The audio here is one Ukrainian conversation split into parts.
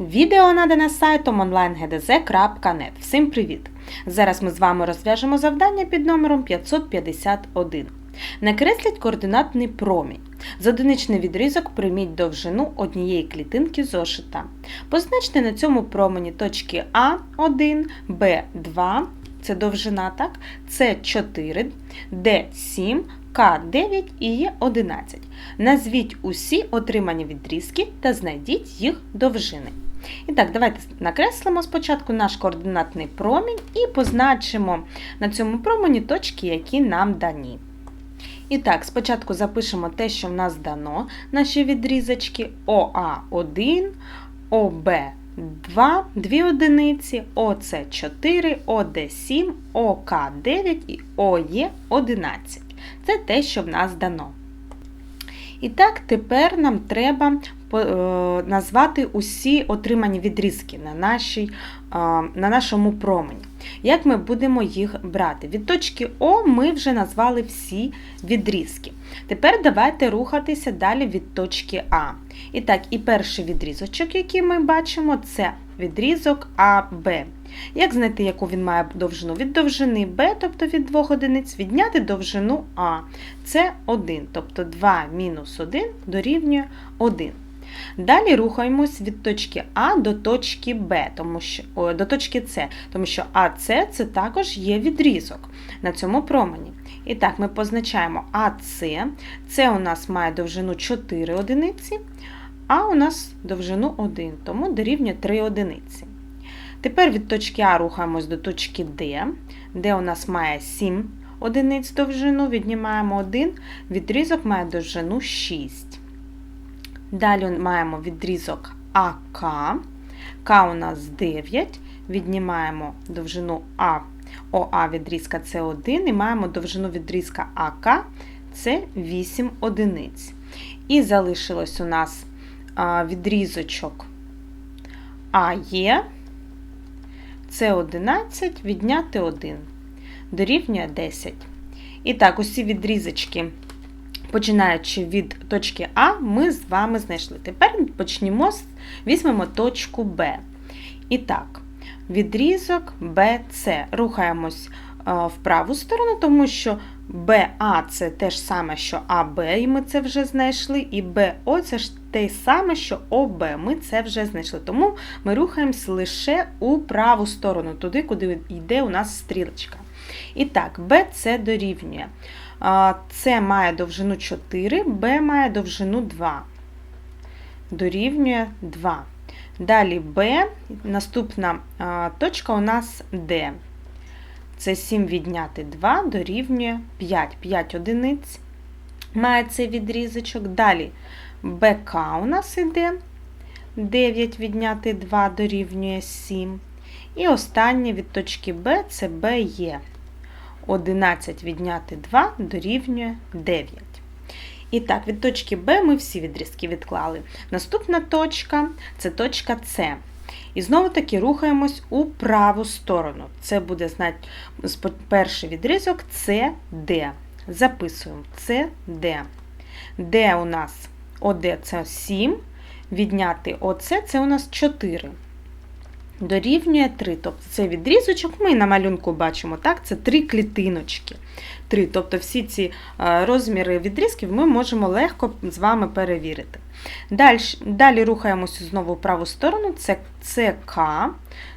Відео надане сайтом onlinegdz.net. Всім привіт! Зараз ми з вами розв'яжемо завдання під номером 551. Накресліть координатний промінь. За одиничний відрізок прийміть довжину однієї клітинки зошита. Позначте на цьому промені точки А1, Б2, це довжина, так? С4, Д7, К9 і Е11. Назвіть усі отримані відрізки та знайдіть їх довжини. І так, давайте накреслимо спочатку наш координатний промінь і позначимо на цьому промені точки, які нам дані. І так, спочатку запишемо те, що в нас дано, наші відрізочки ОА1, ОБ2, 2 одиниці, ОС4, ОД7, ОК9 і ОЕ11. Це те, що в нас дано. І так, тепер нам треба е, назвати усі отримані відрізки на, нашій, е, на нашому промені. Як ми будемо їх брати? Від точки О ми вже назвали всі відрізки. Тепер давайте рухатися далі від точки А. І так, і перший відрізочок, який ми бачимо, це відрізок АБ. Як знайти, яку він має довжину? Від довжини Б, тобто від 2 одиниць, відняти довжину А. Це 1, тобто 2 мінус 1 дорівнює 1. Далі рухаємось від точки А до точки Б, тому що, о, до точки С, тому що АС це також є відрізок на цьому промені. І так, ми позначаємо АС, це у нас має довжину 4 одиниці, а у нас довжину 1, тому дорівнює 3 одиниці. Тепер від точки А рухаємось до точки Д, де у нас має 7 одиниць довжину, віднімаємо 1, відрізок має довжину 6. Далі маємо відрізок АК, К у нас 9, віднімаємо довжину А, ОА відрізка це 1 і маємо довжину відрізка АК це 8 одиниць. І залишилось у нас відрізочок АЄ, це 11 відняти 1, дорівнює 10. І так, усі відрізочки починаючи від точки А, ми з вами знайшли. Тепер почнемо, візьмемо точку Б. І так, відрізок BC. Рухаємось в праву сторону, тому що BA це те ж саме, що АБ, і ми це вже знайшли, і БО це ж те саме, що ОБ. Ми це вже знайшли. Тому ми рухаємось лише у праву сторону, туди, куди йде у нас стрілочка. І так, BC дорівнює. С має довжину 4, Б має довжину 2. Дорівнює 2. Далі Б, наступна точка у нас Д. Це 7 відняти 2 дорівнює 5. 5 одиниць має цей відрізочок. Далі БК у нас іде 9 відняти 2 дорівнює 7. І останнє від точки Б це БЕ. 11 відняти 2 дорівнює 9. І так, від точки Б ми всі відрізки відклали. Наступна точка це точка С. І знову таки рухаємось у праву сторону. Це буде знати перший відрізок Д. Записуємо Д. Д у нас ОД це 7, відняти ОЦ це у нас 4 дорівнює 3. Тобто цей відрізочок ми на малюнку бачимо, так, це 3 клітиночки. 3. Тобто всі ці е, розміри відрізків ми можемо легко з вами перевірити. Далі далі рухаємося знову в праву сторону, це ЦК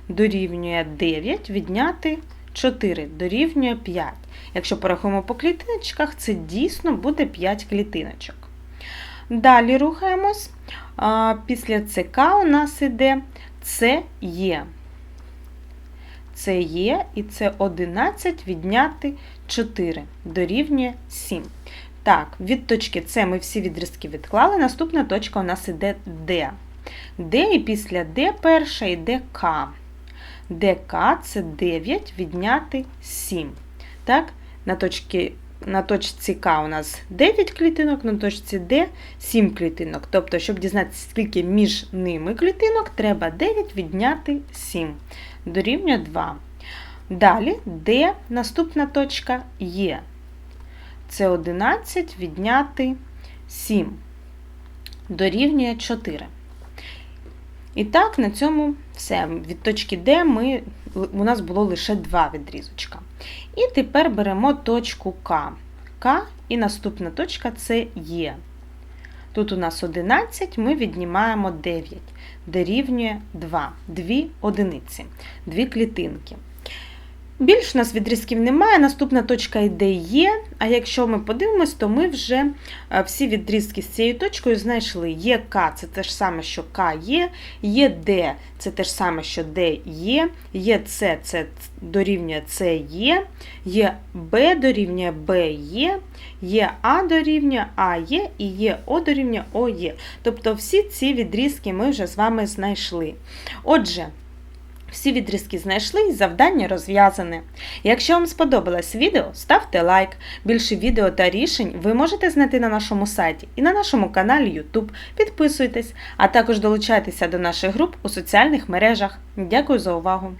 дорівнює 9, відняти 4 дорівнює 5. Якщо порахуємо по клітиночках, це дійсно буде 5 клітиночок. Далі рухаємось. Після ЦК у нас іде це є. Це є і це 11 відняти 4 дорівнює 7. Так, від точки С ми всі відрізки відклали. Наступна точка у нас іде Д. Д і після Д перша йде К. ДК це 9 відняти 7. Так, на точці на точці К у нас 9 клітинок, на точці Д 7 клітинок. Тобто, щоб дізнатися, скільки між ними клітинок, треба 9 відняти 7. Дорівнює 2. Далі Д наступна точка Є. Це 11 відняти 7. Дорівнює 4. І так, на цьому все. Від точки Д ми, у нас було лише два відрізочка. І тепер беремо точку К. К і наступна точка це Є. Тут у нас 11, ми віднімаємо 9, дорівнює 2, 2 одиниці, 2 клітинки. Більш у нас відрізків немає, наступна точка йде Є, а якщо ми подивимось, то ми вже е, всі відрізки з цією точкою знайшли. Є К це те ж саме, що К є, є Д це те ж саме, що Д є, є С це дорівнює С є, є Б дорівнює Б є, є А дорівнює А є. І є О дорівнює О є. Тобто всі ці відрізки ми вже з вами знайшли. Отже, всі відрізки знайшли і завдання розв'язане. Якщо вам сподобалось відео, ставте лайк. Більше відео та рішень ви можете знайти на нашому сайті і на нашому каналі YouTube. Підписуйтесь, а також долучайтеся до наших груп у соціальних мережах. Дякую за увагу!